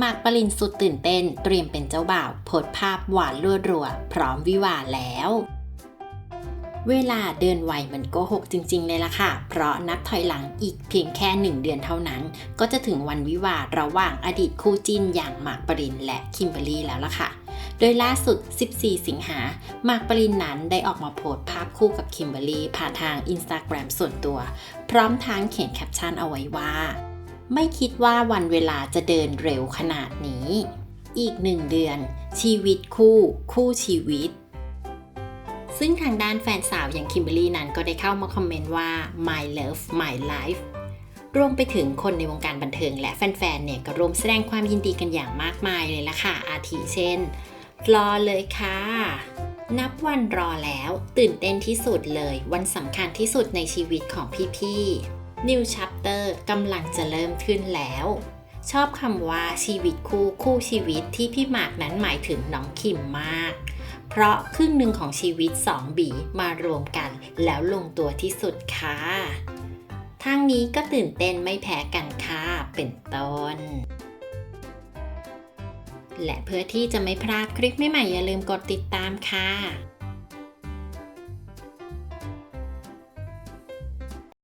มากปรินสุดตื่นเต้นเตรียมเป็นเจ้าบ่าวโพสภาพหวานรัวรัวๆพร้อมวิวาแล้ว เวลาเดินไวมันโก็หกจริงๆเลยล่ะค่ะ เพราะนับถอยหลังอีกเพียงแค่หนึ่งเดือนเท่านั้น ก็จะถึงวันวิวาระหว่างอดีตคู่จิ้นอย่างหมากปรินและคิมเบอรรี่แล้วล่ะค่ะโดยล่าสุด 14 สิงหา มากปรินนั้นได้ออกมาโพสภาพคู่กับคิมเบอรรี่ผ่านทางอินสตาแกรมส่วนตัว พร้อมทั้งเขียนแคปชั่นเอาไว้ว่า ไม่คิดว่าวันเวลาจะเดินเร็วขนาดนี้ อีกหนึ่งเดือน ชีวิตคู่ คู่ชีวิต ซึ่งทางด้านแฟนสาวอย่างคิมเบอรี่นั้นก็ได้เข้ามาคอมเมนต์ว่า my love my life รวมไปถึงคนในวงการบันเทิงและแฟนๆ เนี่ยก็ร่วมแสดงความยินดีกันอย่างมากมายเลยล่ะค่ะ อาทิเช่น รอเลยค่ะ นับวันรอแล้วตื่นเต้นที่สุดเลย วันสำคัญที่สุดในชีวิตของพี่ๆ New Chapter กำลังจะเริ่มขึ้นแล้ว ชอบคำว่าชีวิตคู่คู่ชีวิตที่พี่หมากนั้นหมายถึงน้องคิมมาก เพราะครึ่งหนึ่งของชีวิต2บีมารวมกัน แล้วลงตัวที่สุดค่ะทางนี้ก็ตื่นเต้นไม่แพ้กันค่ะเป็นต้นและเพื่อที่จะไม่พลาดคลิปใหม่ๆอย่าลืมกดติดตามค่ะ